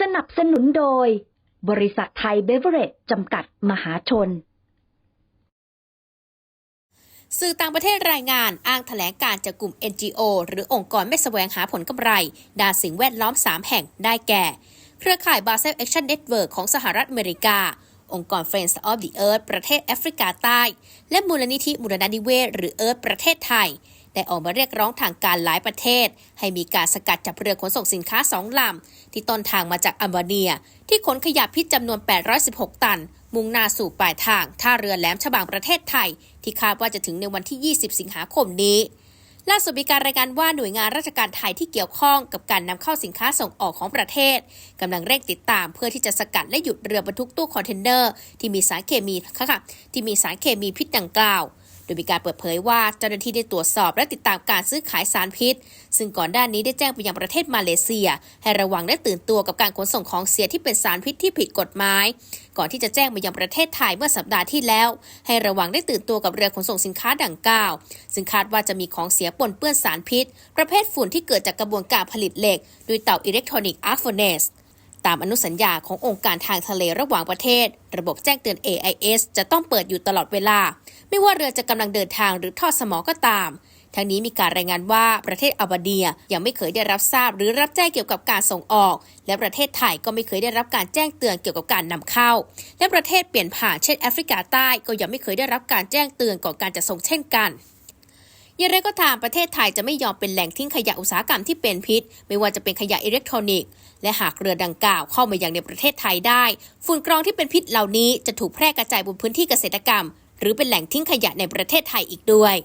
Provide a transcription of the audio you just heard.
สนับสนุนโดย บริษัทไทยเบเวอเรจจำกัดมหาชน สื่อต่างประเทศรายงานอ้างแถลงการจากกลุ่ม NGO หรือองค์กรไม่แสวงหาผลกำไร ด้านสิ่งแวดล้อม 3 แห่งได้แก่ เครือข่าย Basel Action Network ของสหรัฐอเมริกา องค์กร Friends of the Earth ประเทศแอฟริกาใต้ และมูลนิธิมูลนานิเวศหรือ Earth ประเทศไทย ได้ออกมาเรียกร้องทางการหลายประเทศ ให้มีการสกัดจับเรือขนส่งสินค้าสองลำ ที่ต้นทางมาจากอัลบาเนีย ที่ขนขยะพิษจำนวน 816 ตัน มุ่งหน้าสู่ปลายทางท่าเรือแหลมฉบังประเทศไทย ที่คาดว่าจะถึงในวันที่ 20 สิงหาคมนี้ล่าสุดมีการรายงานว่าหน่วยงานราชการไทยที่เกี่ยวข้องกับการนำเข้าสินค้าส่งออกของประเทศกำลังเร่งติดตามเพื่อที่จะสกัดและหยุดเรือบรรทุกตู้คอนเทนเนอร์ ที่มีสารเคมีค่ะที่มีสารเคมีพิษดังกล่าว โดยมีการเปิดเผยว่าเจ้าหน้าที่ได้ตรวจสอบและติดตามการซื้อขายสารพิษ ซึ่งก่อนด้านนี้ได้แจ้งไปยังประเทศมาเลเซีย ให้ระวังและตื่นตัวกับการขนส่งของเสียที่เป็นสารพิษที่ผิดกฎหมาย ก่อนที่จะแจ้งมายังประเทศไทยเมื่อสัปดาห์ที่แล้ว ให้ระวังได้ตื่นตัวกับเรือขนส่งสินค้าดังกล่าว ซึ่งคาดว่าจะมีของเสียปนเปื้อนสารพิษ ประเภทฝุ่นที่เกิดจากกระบวนการผลิตเหล็กด้วยเตาอิเล็กทรอนิกส์อาร์ฟเนสตามอนุสัญญาขององค์การทางทะเลระหว่างประเทศ ระบบแจ้งเตือน AIS จะต้องเปิดอยู่ตลอดเวลา ไม่ว่าเรือจะกำลังเดินทางหรือทอดสมอก็ตาม ทั้งนี้มีการรายงานว่าประเทศอัลบาเนียยังไม่เคยได้รับทราบหรือรับแจ้งเกี่ยวกับการส่งออก และประเทศไทยก็ไม่เคยได้รับการแจ้งเตือนเกี่ยวกับการนำเข้า และประเทศเปลี่ยนผ่านเช่นแอฟริกาใต้ก็ยังไม่เคยได้รับการแจ้งเตือนก่อนการจะส่งเช่นกันอย่างไรก็ตามประเทศไทยจะไม่ยอมเป็นแหล่งทิ้งขยะอุตสาหกรรมที่เป็นพิษ ไม่ว่าจะเป็นขยะอิเล็กทรอนิกส์ และหากเรือดังกล่าวเข้ามายังในประเทศไทยได้ ฝุ่นกรองที่เป็นพิษเหล่านี้จะถูกแพร่กระจายบนพื้นที่เกษตรกรรม หรือเป็นแหล่งทิ้งขยะในประเทศไทยอีกด้วย